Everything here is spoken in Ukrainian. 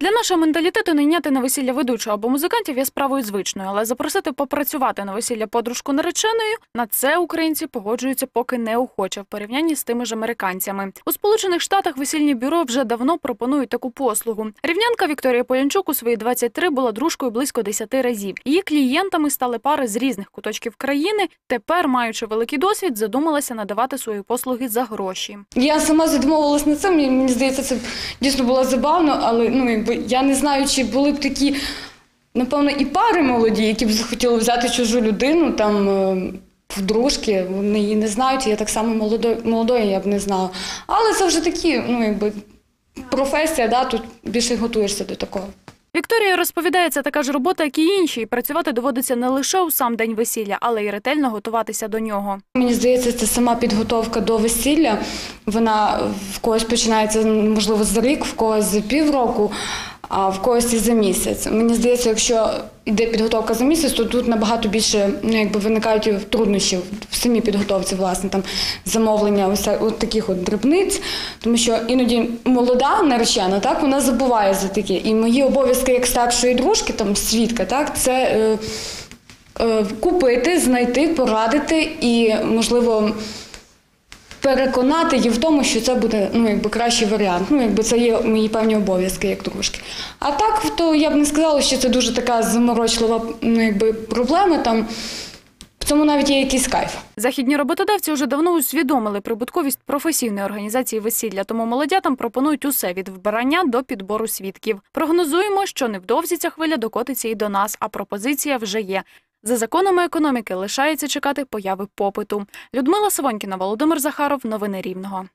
Для нашого менталітету не йняти на весілля ведучого або музикантів є справою звичною, але запросити попрацювати на весілля подружку нареченою на це українці погоджуються поки неохоче в порівнянні з тими ж американцями. У Сполучених Штатах весільні бюро вже давно пропонують таку послугу. Рівнянка Вікторія Полянчук у свої 23 була дружкою близько 10 разів. Її клієнтами стали пари з різних куточків країни. Тепер, маючи великий досвід, задумалася надавати свої послуги за гроші. Я сама задумувалась над цим, і мені здається, це дійсно було забавно, але ну, якби, я не знаю, чи були б такі, напевно, і пари молоді, які б захотіли взяти чужу людину там. е, дружки, вони її не знають, я так само молодою, молодою я б не знала. Але це вже такі, ну якби професія, да, тут більше готуєшся до такого. Вікторія розповідає, це така ж робота, як і інші, і працювати доводиться не лише у сам день весілля, але й ретельно готуватися до нього. Мені здається, це сама підготовка до весілля. Вона в когось починається можливо за рік, в когось за півроку, а в когось і за місяць. Мені здається, якщо йде підготовка за місяць, то тут набагато більше ну, якби виникають труднощів в самій підготовці, власне, там замовлення ось так- таких от дрібниць, тому що іноді молода наречена, так вона забуває за таке. І мої обов'язки як старшої дружки, там свідка, так це. Е, е, купити, знайти, порадити і, можливо, переконати її в тому, що це буде ну, якби кращий варіант. Ну, якби це є мої певні обов'язки як дружки. А так, то я б не сказала, що це дуже така заморочлива ну, якби, проблема. Там, в цьому навіть є якийсь кайф. Західні роботодавці вже давно усвідомили прибутковість професійної організації весілля, тому молодятам пропонують усе від вбирання до підбору свідків. Прогнозуємо, що невдовзі ця хвиля докотиться і до нас, а пропозиція вже є. За законами економіки лишається чекати появи попиту. Людмила Савонькіна, Володимир Захаров. Новини Рівного.